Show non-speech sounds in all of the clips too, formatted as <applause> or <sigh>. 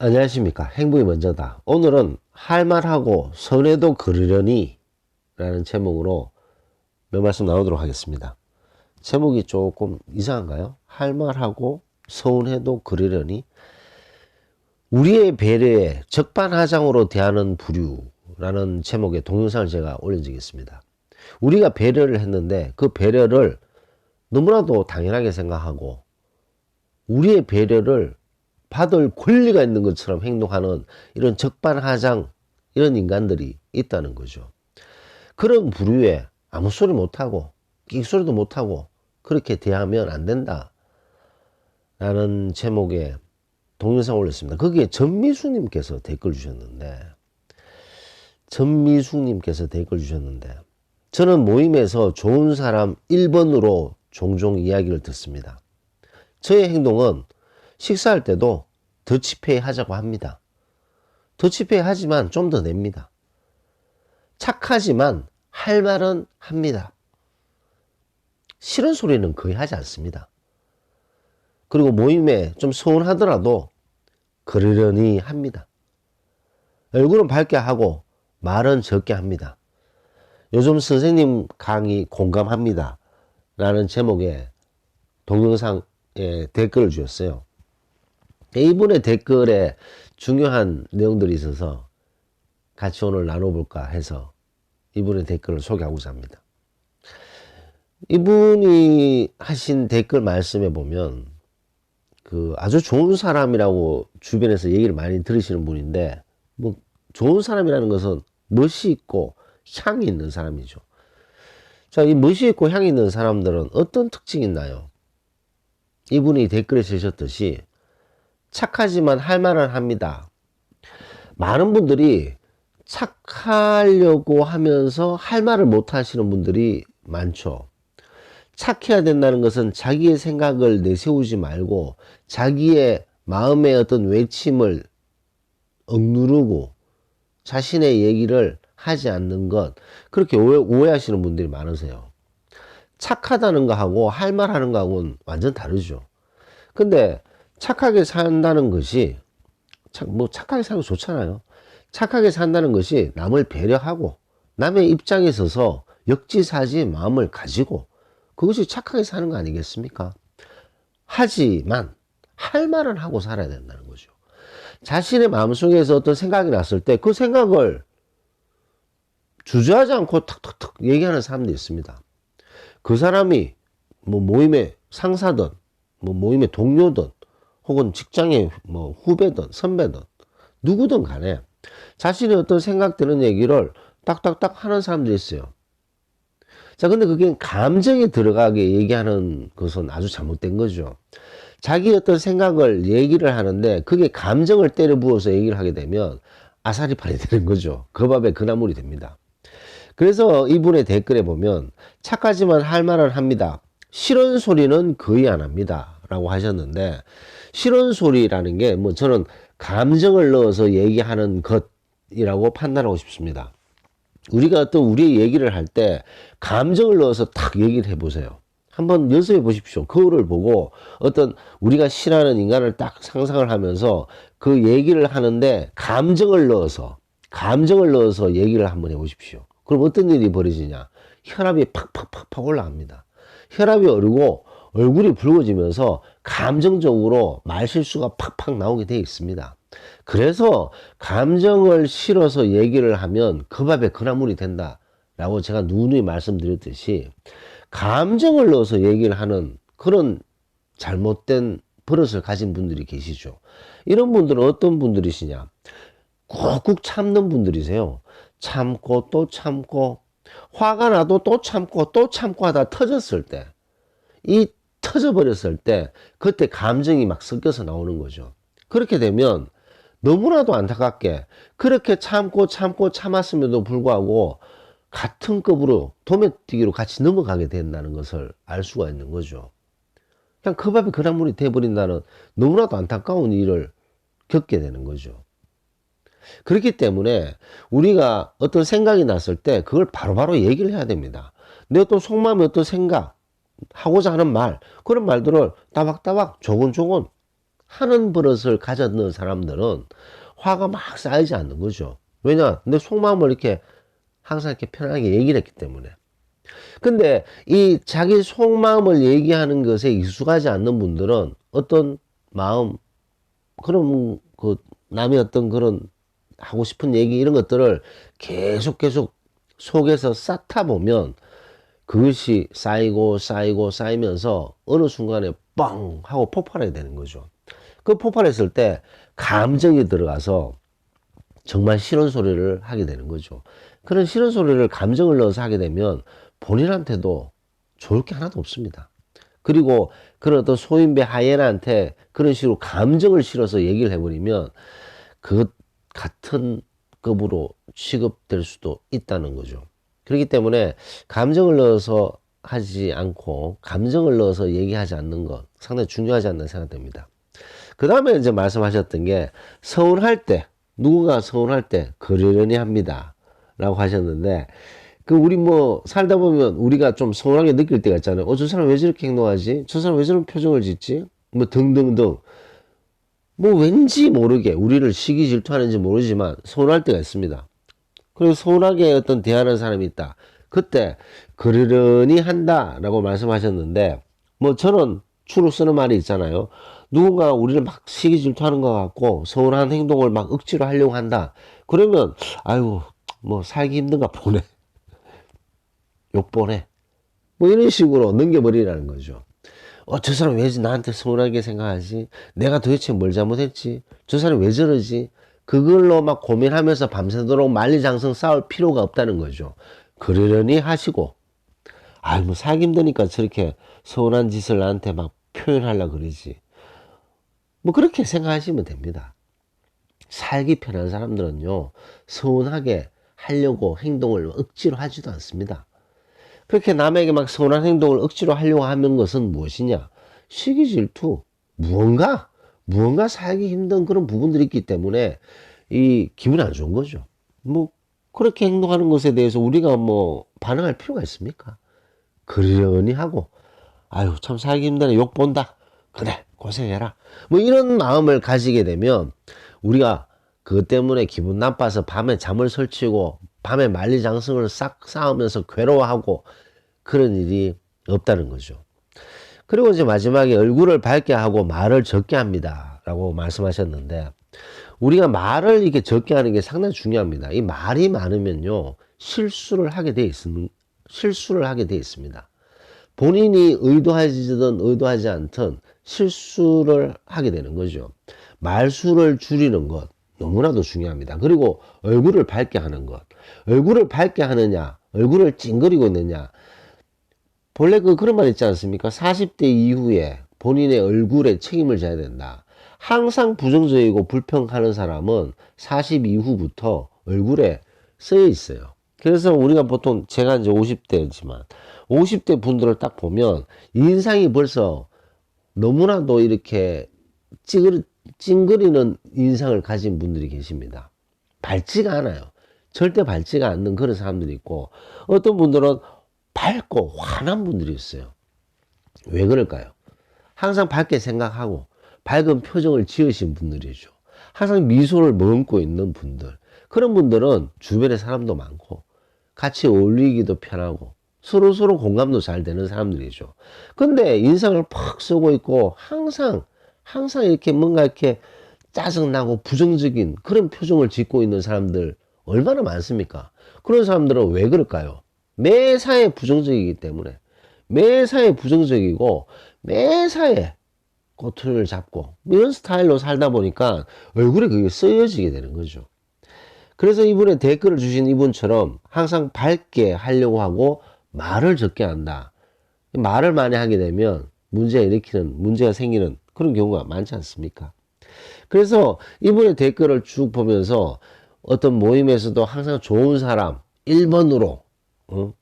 안녕하십니까. 행복이 먼저다. 오늘은 할 말하고 선에도 그르려니 라는 제목으로 몇 말씀 나오도록 하겠습니다. 제목이 조금 이상한가요? 할 말하고 서운해도 그르려니. 우리의 배려에 적반하장으로 대하는 부류라는 제목의 동영상을 제가 올린 적이 있습니다. 우리가 배려를 했는데 그 배려를 너무나도 당연하게 생각하고 우리의 배려를 받을 권리가 있는 것처럼 행동하는 이런 적반하장 이런 인간들이 있다는 거죠. 그런 부류에 아무 소리 못하고 끽소리도 못하고 그렇게 대하면 안 된다. 라는 제목의 동영상 올렸습니다. 거기에 전미숙님께서 댓글 주셨는데 전미숙님께서 댓글 주셨는데 저는 모임에서 좋은 사람 1번으로 종종 이야기를 듣습니다. 저의 행동은 식사할 때도 더치페이 하자고 합니다. 더치페이 하지만 좀 더 냅니다. 착하지만 할 말은 합니다. 싫은 소리는 거의 하지 않습니다. 그리고 모임에 좀 서운하더라도 그러려니 합니다. 얼굴은 밝게 하고 말은 적게 합니다. 요즘 선생님 강의 공감합니다. 라는 제목의 동영상에 댓글을 주셨어요. 이분의 댓글에 중요한 내용들이 있어서 같이 오늘 나눠볼까 해서 이분의 댓글을 소개하고자 합니다. 이분이 하신 댓글 말씀에 보면 그 아주 좋은 사람이라고 주변에서 얘기를 많이 들으시는 분인데 뭐 좋은 사람이라는 것은 멋이 있고 향이 있는 사람이죠. 자, 이 멋이 있고 향이 있는 사람들은 어떤 특징이 있나요? 이분이 댓글에 쓰셨듯이 착하지만 할 말은 합니다. 많은 분들이 착하려고 하면서 할 말을 못 하시는 분들이 많죠. 착해야 된다는 것은 자기의 생각을 내세우지 말고 자기의 마음의 어떤 외침을 억누르고 자신의 얘기를 하지 않는 것 그렇게 오해, 하시는 분들이 많으세요. 착하다는 거하고 할 말 하는 거하고는 완전 다르죠. 근데 착하게 산다는 것이 뭐 착하게 살고 좋잖아요. 착하게 산다는 것이 남을 배려하고 남의 입장에 서서 역지사지 마음을 가지고 그것이 착하게 사는 거 아니겠습니까? 하지만 할 말은 하고 살아야 된다는 거죠. 자신의 마음속에서 어떤 생각이 났을 때 그 생각을 주저하지 않고 탁탁탁 얘기하는 사람도 있습니다. 그 사람이 뭐 모임의 상사든 뭐 모임의 동료든 혹은 직장의 뭐 후배든 선배든 누구든 간에 자신의 어떤 생각되는 얘기를 딱딱딱 하는 사람들이 있어요. 자, 근데 그게 감정에 들어가게 얘기하는 것은 아주 잘못된 거죠. 자기 어떤 생각을 얘기를 하는데 그게 감정을 때려 부어서 얘기를 하게 되면 아사리판이 <laughs> 되는 거죠. 그 밥에 그나물이 됩니다. 그래서 이분의 댓글에 보면 착하지만 할 말은 합니다. 싫은 소리는 거의 안 합니다. 라고 하셨는데 싫은 소리라는 게 뭐 저는 감정을 넣어서 얘기하는 것이라고 판단하고 싶습니다. 우리가 어떤 우리의 얘기를 할 때 감정을 넣어서 탁 얘기를 해보세요. 한번 연습해 보십시오. 거울을 보고 어떤 우리가 싫어하는 인간을 딱 상상을 하면서 그 얘기를 하는데 감정을 넣어서 감정을 넣어서 얘기를 한번 해 보십시오. 그럼 어떤 일이 벌어지냐? 혈압이 팍팍팍팍 올라갑니다. 혈압이 오르고 얼굴이 붉어지면서 감정적으로 말실수가 팍팍 나오게 되어 있습니다. 그래서 감정을 실어서 얘기를 하면 그 밥에 그나물이 된다. 라고 제가 누누이 말씀드렸듯이 감정을 넣어서 얘기를 하는 그런 잘못된 버릇을 가진 분들이 계시죠. 이런 분들은 어떤 분들이시냐? 꾹꾹 참는 분들이세요. 참고 또 참고 화가 나도 또 참고 또 참고 하다 터졌을 때 이 터져버렸을 때 그때 감정이 막 섞여서 나오는 거죠. 그렇게 되면 너무나도 안타깝게 그렇게 참고 참고 참았음에도 불구하고 같은 급으로 도매뛰기로 같이 넘어가게 된다는 것을 알 수가 있는 거죠. 그냥 그 밥에 그랑물이 돼버린다는 너무나도 안타까운 일을 겪게 되는 거죠. 그렇기 때문에 우리가 어떤 생각이 났을 때 그걸 바로바로 바로 얘기를 해야 됩니다. 내 어떤 속마음의 어떤 생각, 하고자 하는 말, 그런 말들을 따박따박 조곤조곤 하는 버릇을 가졌는 사람들은 화가 막 쌓이지 않는 거죠. 왜냐? 내 속마음을 이렇게 항상 이렇게 편하게 얘기를 했기 때문에. 근데 이 자기 속마음을 얘기하는 것에 익숙하지 않는 분들은 어떤 마음, 그런 그 남의 어떤 그런 하고 싶은 얘기 이런 것들을 계속 계속 속에서 쌓다 보면 그것이 쌓이고 쌓이고 쌓이면서 어느 순간에 뻥 하고 폭발하게 되는 거죠. 그 폭발했을 때 감정이 들어가서 정말 싫은 소리를 하게 되는 거죠. 그런 싫은 소리를 감정을 넣어서 하게 되면 본인한테도 좋을 게 하나도 없습니다. 그리고 그런 어떤 소인배 하이에나한테 그런 식으로 감정을 실어서 얘기를 해버리면 그 같은 급으로 취급될 수도 있다는 거죠. 그렇기 때문에 감정을 넣어서 하지 않고 감정을 넣어서 얘기하지 않는 것 상당히 중요하지 않나 생각됩니다. 그 다음에 이제 말씀하셨던 게 서운할 때 누군가 서운할 때 그러려니 합니다. 라고 하셨는데 그 우리 뭐 살다 보면 우리가 좀 서운하게 느낄 때가 있잖아요. 어, 저 사람 왜 저렇게 행동하지? 저 사람 왜 저런 표정을 짓지? 뭐 등등등. 뭐 왠지 모르게 우리를 시기 질투하는지 모르지만 서운할 때가 있습니다. 그리고 서운하게 어떤 대하는 사람이 있다. 그때 그러려니 한다라고 말씀하셨는데 뭐 저는 주로 쓰는 말이 있잖아요. 누군가 우리를 막 시기 질투하는 것 같고 서운한 행동을 막 억지로 하려고 한다. 그러면 아유 뭐 살기 힘든가 보네. <laughs> 욕 보내. 뭐 이런 식으로 넘겨버리라는 거죠. 어, 저 사람 왜 나한테 서운하게 생각하지? 내가 도대체 뭘 잘못했지? 저 사람 왜 저러지? 그걸로 막 고민하면서 밤새도록 만리장성 싸울 필요가 없다는 거죠. 그러려니 하시고, 아이, 뭐, 살기 힘드니까 저렇게 서운한 짓을 나한테 막 표현하려 그러지. 뭐, 그렇게 생각하시면 됩니다. 살기 편한 사람들은요, 서운하게 하려고 행동을 억지로 하지도 않습니다. 그렇게 남에게 막 서운한 행동을 억지로 하려고 하는 것은 무엇이냐? 시기 질투, 무언가, 무언가 살기 힘든 그런 부분들이 있기 때문에 이 기분이 안 좋은 거죠. 뭐, 그렇게 행동하는 것에 대해서 우리가 뭐 반응할 필요가 있습니까? 그러려니 하고, 아유, 참 살기 힘드네. 욕 본다. 그래, 고생해라. 뭐 이런 마음을 가지게 되면 우리가 그것 때문에 기분 나빠서 밤에 잠을 설치고 밤에 만리장성을 싹 쌓으면서 괴로워하고 그런 일이 없다는 거죠. 그리고 이제 마지막에 얼굴을 밝게 하고 말을 적게 합니다. 라고 말씀하셨는데, 우리가 말을 이렇게 적게 하는 게 상당히 중요합니다. 이 말이 많으면요, 실수를 하게 돼 있습니다. 실수를 하게 돼 있습니다. 본인이 의도하지든 의도하지 않든 실수를 하게 되는 거죠. 말수를 줄이는 것 너무나도 중요합니다. 그리고 얼굴을 밝게 하는 것. 얼굴을 밝게 하느냐, 얼굴을 찡그리고 있느냐. 본래 그 그런 말 있지 않습니까? 40대 이후에 본인의 얼굴에 책임을 져야 된다. 항상 부정적이고 불평하는 사람은 40 이후부터 얼굴에 쓰여 있어요. 그래서 우리가 보통 제가 이제 50대지만 50대 분들을 딱 보면 인상이 벌써 너무나도 이렇게 찌그리, 찡그리는 인상을 가진 분들이 계십니다. 밝지가 않아요. 절대 밝지가 않는 그런 사람들이 있고 어떤 분들은 밝고 환한 분들이 있어요. 왜 그럴까요? 항상 밝게 생각하고 밝은 표정을 지으신 분들이죠. 항상 미소를 머금고 있는 분들. 그런 분들은 주변에 사람도 많고 같이 어울리기도 편하고 서로 서로 공감도 잘 되는 사람들이죠. 근데 인상을 팍 쓰고 있고 항상 항상 이렇게 뭔가 이렇게 짜증나고 부정적인 그런 표정을 짓고 있는 사람들 얼마나 많습니까? 그런 사람들은 왜 그럴까요? 매사에 부정적이기 때문에 매사에 부정적이고 매사에 꼬투리를 잡고 이런 스타일로 살다 보니까 얼굴에 그게 쓰여지게 되는 거죠. 그래서 이분의 댓글을 주신 이분처럼 항상 밝게 하려고 하고 말을 적게 한다. 말을 많이 하게 되면 문제가 일으키는 문제가 생기는 그런 경우가 많지 않습니까? 그래서 이분의 댓글을 쭉 보면서 어떤 모임에서도 항상 좋은 사람 1번으로 어?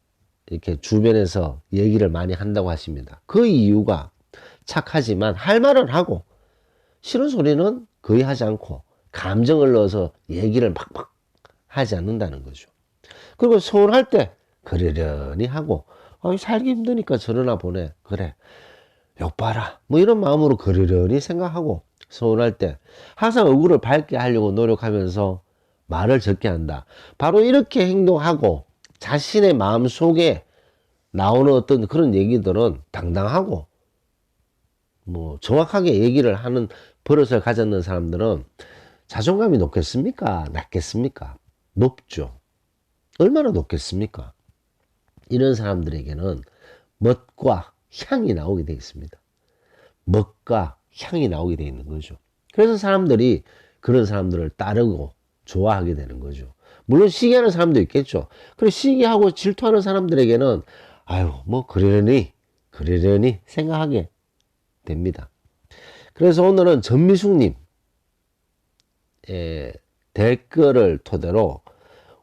이렇게 주변에서 얘기를 많이 한다고 하십니다. 그 이유가 착하지만 할 말은 하고 싫은 소리는 거의 하지 않고 감정을 넣어서 얘기를 막막 하지 않는다는 거죠. 그리고 서운할 때 그러려니 하고 아, 살기 힘드니까 저러나 보네. 그래. 욕봐라. 뭐 이런 마음으로 그러려니 생각하고 서운할 때 항상 얼굴을 밝게 하려고 노력하면서 말을 적게 한다. 바로 이렇게 행동하고 자신의 마음 속에 나오는 어떤 그런 얘기들은 당당하고 뭐 정확하게 얘기를 하는 버릇을 가졌는 사람들은 자존감이 높겠습니까? 낮겠습니까? 높죠. 얼마나 높겠습니까? 이런 사람들에게는 멋과 향이 나오게 되어 있습니다. 멋과 향이 나오게 되어 있는 거죠. 그래서 사람들이 그런 사람들을 따르고 좋아하게 되는 거죠. 물론 시기하는 사람도 있겠죠. 그래 시기하고 질투하는 사람들에게는 아유 뭐 그러려니 그러려니 생각하게 됩니다. 그래서 오늘은 전미숙님 의 댓글을 토대로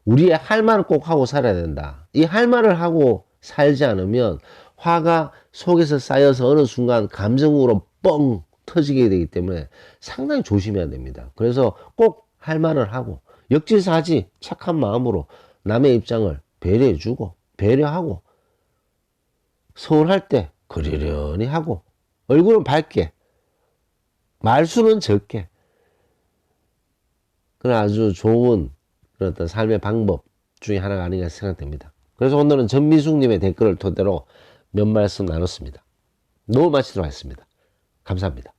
우리의 할 말을 꼭 하고 살아야 된다. 이 할 말을 하고 살지 않으면 화가 속에서 쌓여서 어느 순간 감정으로 뻥 터지게 되기 때문에 상당히 조심해야 됩니다. 그래서 꼭 할 말을 하고 역지사지 착한 마음으로 남의 입장을 배려해주고 배려하고 서운할 때 그러려니 하고 얼굴은 밝게 말수는 적게 그런 아주 좋은 그런 어떤 삶의 방법 중에 하나가 아닌가 생각됩니다. 그래서 오늘은 전미숙님의 댓글을 토대로 몇 말씀 나눴습니다. 노을 마치도록 하겠습니다. 감사합니다.